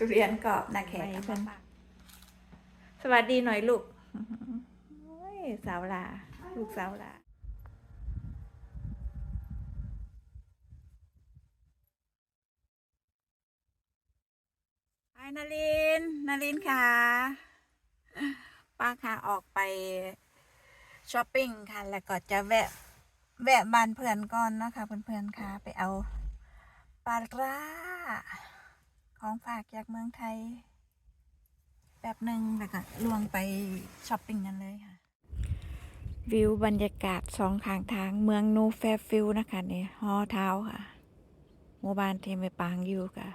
ทุเรียนกรอบนาแขกเพิ่นสวัสดีหน่อยลูกโอ้ยสาวลา ลูกสาวลาไปนารินนารินค่ะ ป้าค่ะออกไปช้อปปิ้งค่ะ แล้วก็จะแวะ แวะบ้านเพื่อนก่อนเนาะคะเพื่อนๆค่ะ ไปเอาปลาร้า ของฝากจากเมืองไทยแบบหนึ่งแล้วก็ลวงไปช้อปปิ้งกันเลยค่ะ วิวบรรยากาศสองข้างทางเมืองนูแฟฟิลนะคะนี่ฮอเท้าค่ะหมู่บ้านที่ไม่ปางอยู่ค่ะ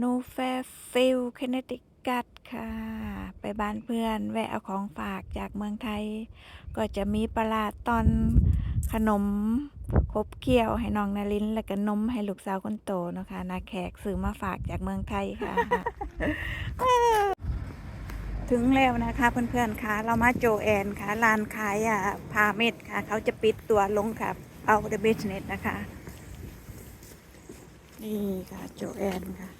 นูแฟฟิลคนติกัตค่ะ ไปบ้านเพื่อน แวะเอาของฝากจากเมืองไทย ก็จะมีปลาร้าตอนขนม บเคี้ยวให้น้องนาลินแล้วก็นมให้ลูกสาวคนโตนะคะนาแขกซื้อมาฝากจากเมืองไทยค่ะ ถึงแล้วนะคะเพื่อนๆค่ะ เรามาโจแอนค่ะร้านขายอะพาเม็ดค่ะ เขาจะปิดตัวลงค่ะเอาเดอะเบสเนสนะคะ นี่ค่ะโจแอนค่ะ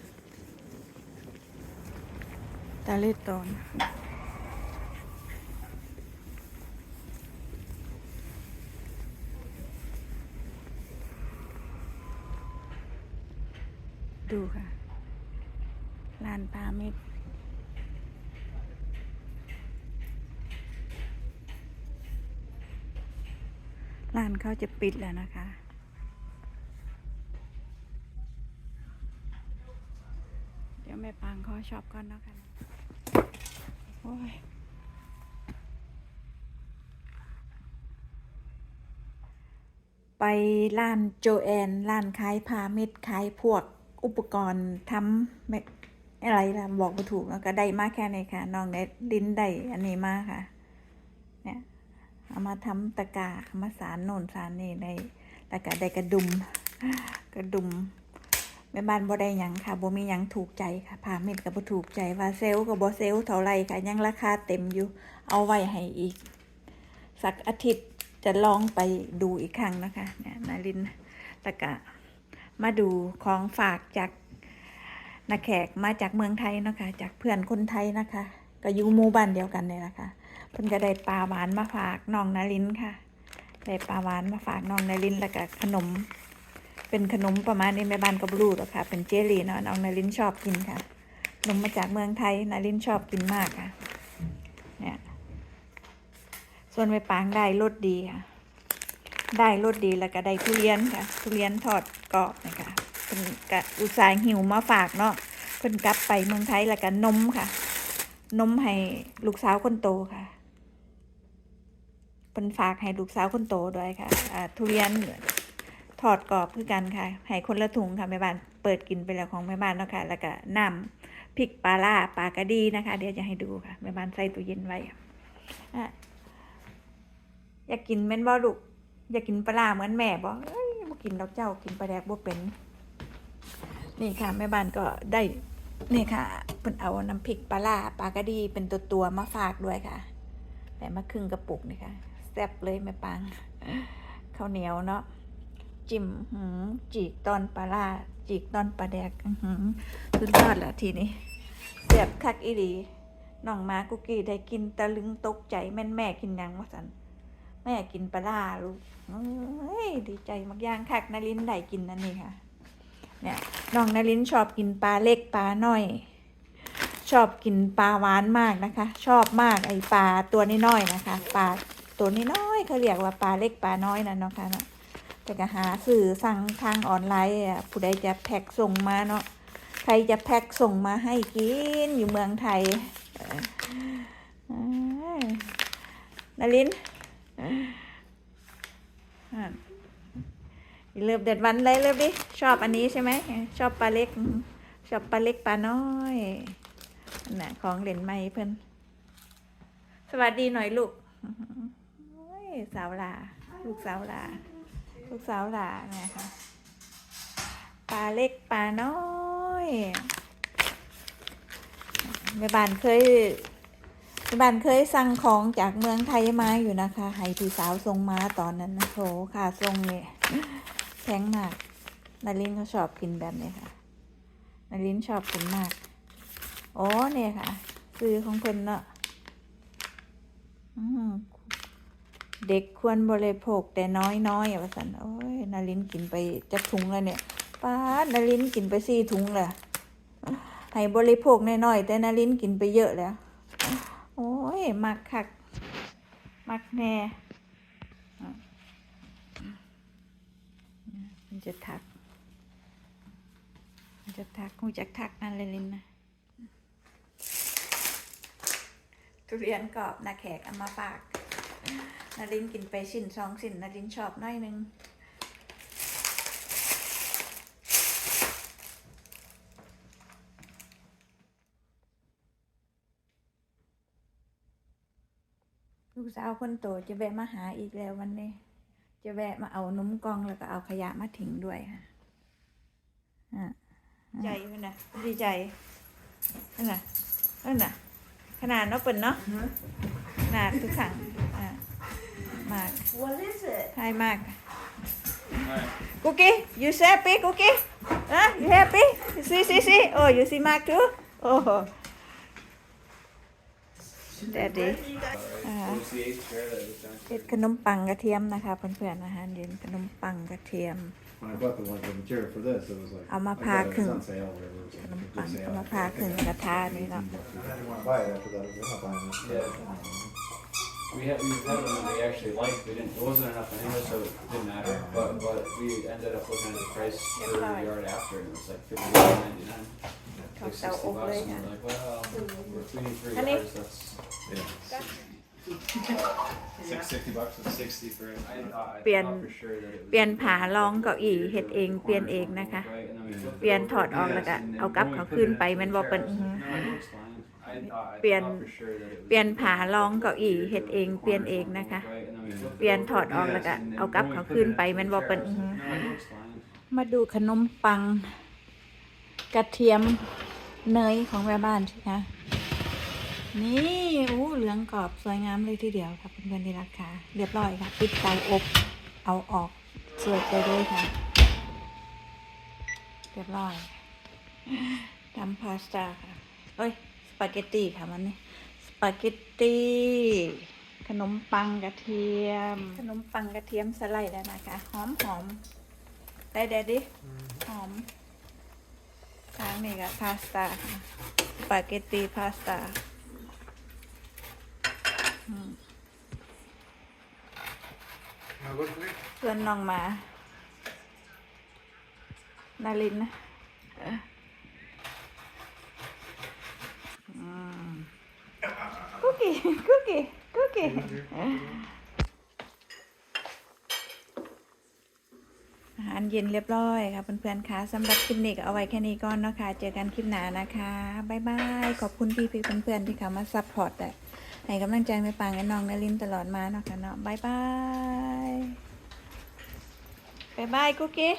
ตาลิตอน ดูค่ะลานพาเม็ดร้านเขาจะปิดแล้วนะคะ เดี๋ยวแม่ปังขอช็อปก่อนเนาะคะโอ้ยไปร้านโจแอนร้านขายพาเม็ดขายพวก อุปกรณ์ทำไม่อะไรล่ะบอกไม่ถูกแล้วก็ได้มากแค่นี้ค่ะน้องได้ลิ้นได้อันนี้มากค่ะ เนี่ยเอามาทำตะก้ามาสารโน่นสารนี่ได้แล้วก็ได้กระดุม กระดุมแม่บ้านบ่ได้ยังค่ะบ่มียังถูกใจค่ะผ้าเม็ดก็บ่ถูกใจว่าเซลก็บ่เซลเท่าไรค่ะยังราคาเต็มอยู่ เอาไว้ให้อีก สักอาทิตย์จะลองไปดูอีกครั้งนะคะเนี่ยนารินแล้วก็ มาดูของฝากจากนาแขกมาจากเมืองไทยนะคะจากเพื่อนคนไทยนะคะก็อยู่หมู่บ้านเดียวกันเนี่ยแหละค่ะเพิ่นก็ได้ปลาหวานมาฝากน้องนารินค่ะได้ปลาหวานมาฝากน้องนารินแล้วก็ขนม เป็นขนมประมาณนี้แม่บ้านก็บรูหรอกค่ะ เป็นเจลลี่เนาะน้องนารินชอบกินค่ะขนมมาจากเมืองไทยนารินชอบกินมากค่ะเนี่ยส่วนแม่ปางได้รสดีค่ะ ได้รสดีแล้วก็ได้ทุเรียนค่ะ ทุเรียนทอดกรอบนะคะเป็นกะอุตส่าห์หิวมาฝากเนาะเพิ่นกลับไปเมืองไทยแล้วก็นมค่ะ นมให้ลูกสาวคนโตค่ะเพิ่นฝากให้ลูกสาวคนโตด้วยค่ะอ่าทุเรียนทอดกรอบคือกันค่ะให้คนละถุงค่ะแม่บ้านเปิดกินไปแล้วของแม่บ้านเนาะค่ะแล้วก็น้ำพริกปลาล่าปลากระดีนะคะ เดี๋ยวจะให้ดูค่ะแม่บ้านใส่ตู้เย็นไว้อะอยากกินแม่นบ่ลูก อยากกินปลาเหมือนแม่บ่เอ้ยบ่กินดอกเจ้ากินปลาแดกบ่เป็น นี่ค่ะ แม่บ้านก็ได้ นี่ค่ะเพิ่นเอาน้ำพริกปลาล่าปลากระดีเป็นตัวตัวมาฝากด้วยค่ะ แต่มาครึ่งกระปุกนี่ค่ะแซ่บเลยแม่ปังข้าวเหนียวเนาะจิ้มหืมจีกตอนปลาล่าจีกตอนปลาแดกหืมสุดยอดละทีนี้เสียบคักอีดีน้องมากุกกี้ได้กินตะลึงตกใจแม่นแม่กินยังวะสัน แม่กินปลาล่าลูกเอ้ยดีใจมากย่างคักนารินได้กินนั่นนี่ค่ะ เนี่ยน้องนารินชอบกินปลาเล็กปลาน้อย ชอบกินปลาหวานมากนะคะ ชอบมากไอปลาตัวน้อยๆนะคะปลาตัวน้อยๆเขาเรียกว่าปลาเล็กปลาน้อยนั่นเนาะค่ะเนาะแต่ก็หาสื่อสั่งทางออนไลน์อะผู้ใดจะแพ็กส่งมาเนาะใครจะแพ็กส่งมาให้กินอยู่เมืองไทยนารินะ เริ่มเด็ดวันเลยเริ่มดิ ชอบอันนี้ใช่ไหม ชอบปลาเล็ก ชอบปลาเล็กปลาน้อยน่ะของเหรนไม้เพื่อนสวัสดีหน่อยลูกสาวลา ลูกสาวลา ลูกสาวหลานนะคะปลาเล็กปลาน้อยแม่บ้านเคย บ้านเคยสั่งของจากเมืองไทยมาอยู่นะคะ ให้พี่สาวส่งมาตอนนั้นนะโหค่ะส่งเนี่ยแพงมากนารินเขาชอบกินแบบนี้ค่ะนารินชอบกินมากอ๋อเนี่ยค่ะ ซื้อของเพิ่นเนาะเด็กควรบริโภคแต่น้อยน้อยอะว่าสันโอ้ยนารินกินไปจะถุงแล้วเนี่ยป้านารินกินไปสี่ถุงเลยให้บริโภคน้อยๆแต่นารินกินไปเยอะแล้ว ยมักคัก มักแน่มันจะทัก มันจะทักหูจักทักนั่นเลยลินนะทุเรียนกรอบนาแขกเอามาฝาก นารินกินไปชิ้นสองชิ้นนารินชอบน้อยหนึง ลูกสาวคนโตจะแวะมาหาอีกแล้ววันนี้ จะแวะมาเอานมกล่องแล้วก็เอาขยะมาทิ้งด้วยค่ะอะใจมันนะดีใจนั่นน่ะนั่นน่ะ ขนาดเนาะเปิ่นเนาะขนาดทุกครั้งอะมาก What is it? ไทยมาก กุกกี้ you happy กุกกี้อะ you happy see see see oh you see Mark too oh daddy อ่า It was the eighth chair that was done. เฮ็ดขนมปังกระเทียมนะคะเพื่อนๆอาหารเย็นขนมปังกระเทียม When I bought the one, the material for this, it was like. I'll I ma got it, pack it was and- on sale, whatever. it was ข like นม a ปัง good sale. เอามาพาขึ้นกระทะนี่เนาะ We had we had one that we actually liked. We didn't. It wasn't enough anyway, so it didn't matter. But but we ended up looking at the price per Yeah. yard after, and it was like fifty nine ninety nine. เขา Like เตา sixty อบเลย bucks, and ค่ะ we're like, well, if we need three Honey? yards. That's Yeah. Six, sixty bucks. sixty for it. I thought, I เปลี่ยน thought for sure that it was เปลี่ยนผารองเก้าอี้เฮ็ดเองเปลี่ยนเองนะคะ Right, and then we flipped เปลี่ยน it ถอดออกแล้วก็เอากลับเขาขึ้นไปแมันบ่เป็น No, it looks fine. I thought, I เปลี่ยน thought for sure that it was เปลี่ยนผารองเก้าอี้เฮ็ดเองเปลี่ยนเองนะคะ Right, and then we flipped it เปลี่ยน over. ถอดออกแล้วก็เอากลับเขาขึ้นไปแมันบ่เป็น No, it looks fine. มาดูขนมปัง กระเทียมเนยของแม่บ้านสิคะนี่อู้เหลืองกรอบสวยงามเลยทีเดียวค่ะเพื่อนๆที่รักค่ะ เรียบร้อยค่ะ ปิดเตาอบ เอาออกเสิร์ฟได้เลยค่ะ เรียบร้อยทำพาสต้าค่ะ เอ้ยส ปาเกตตี้ค่ะมันนี่สปาเกตตี้ ขนมปังกระเทียม ขนมปังกระเทียมสไลด์แล้วนะคะหอมหอมๆได้เด็ดดิหอมทางนี้ก็พาสต้าค่ะสปาเกตตี้พาสต้าอืมเพื่อนน้องมา นารินนะอืม คุกกี้คุกกี้คุกกี้อาหารเย็นเรียบร้อยค่ะเพื่อนๆค่ะสำหรับคลิปนี้ก็เอาไว้แค่นี้ก่อนเนาะค่ะเจอกันคลิปหน้านะคะบ๊ายบายขอบคุณพี่พี่ๆเพื่อนๆที่เข้ามาซัพพอร์ตแต่ให้กำลังใจแม่ปางและน้องนารินตลอดมาเนาะค่ะเนาะบ๊ายบายบ๊ายบายกุ๊กกี้